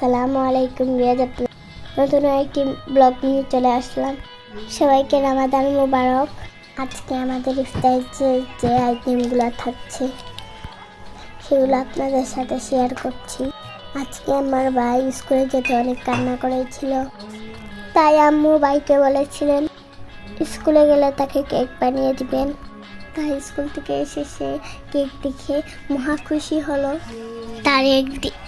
আসসালামু আলাইকুম রিয়াজাত নতুন একটি ব্লগ নিয়ে চলে আসলাম। সবাইকে রামাদান মুবারক। আজকে আমাদের ইফতারের যে যে আইটেমগুলো থাকছে, সেগুলো আপনাদের সাথে শেয়ার করছি। আজকে আমার ভাই স্কুলে যেতে অনেক কান্না করেছিল, তাই আম্মু ভাইকে বলেছিলেন, স্কুলে গেলে তাকে কেক বানিয়ে দিবেন। তাই স্কুল থেকে এসে সে কেক দেখে, মহা খুশি হলো। তার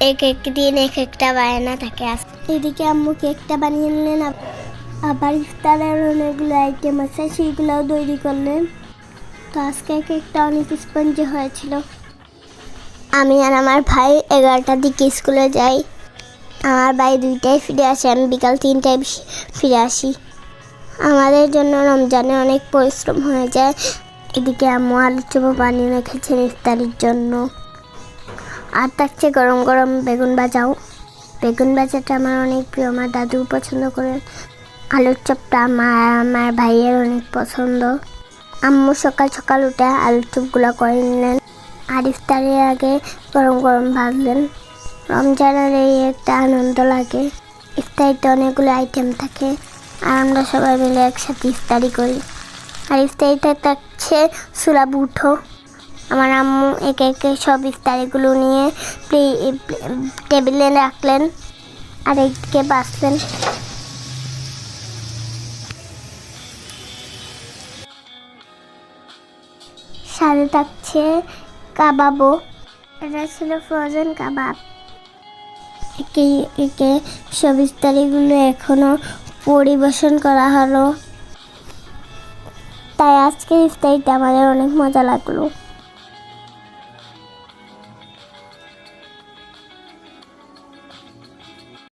এক এক দিন এক একটা বায়না থাকে। এদিকে আম্মু কেকটা বানিয়ে নিলেন, আব- আবার ইফতারের অনেকগুলো আইটেম আছে সেইগুলোও তৈরি করলেন। তো আজকে কেকটা অনেক স্পঞ্জি হয়েছিল। আমি আর আমার ভাই এগারোটার দিকে স্কুলে যাই। আমার ভাই দুইটায় ফিরে আসে, আমি বিকাল তিনটায় ফিরে আসি। আমাদের জন্য রমজানে অনেক পরিশ্রম হয়ে যায়। এদিকে আম্মু আলু চোপা বানিয়ে রেখেছেন ইফতারির জন্য। আর থাকছে গরম গরম বেগুন ভাজাও। বেগুন ভাজাটা আমার অনেক প্রিয়, আমার দাদু পছন্দ করেন আলুর চপটা আমার আমার ভাইয়ের অনেক পছন্দ। আম্মু সকাল সকাল উঠে আলুর চপগুলো করে নিলেন আর ইফতারের আগে গরম গরম ভাজলেন। রমজানের এই একটা আনন্দ লাগে। ইফতারিতে অনেকগুলো আইটেম থাকে আর আমরা সবাই মিলে একসাথে ইফতারি করি। আর ইফতারিতে থাকছে সুলা বুঠো। আমার আম্মু একে একে সব ইফতারিগুলো নিয়ে টেবিলে রাখলেন আর একদিকে বাঁচলেন। সাথে থাকছে কাবাবও। এটা ছিল ফ্রোজেন কাবাব। একে একে সব ইফতারিগুলো এখনও পরিবেশন করা হলো। তাই আজকে ইফতারিটা আমাদের অনেক মজা লাগল।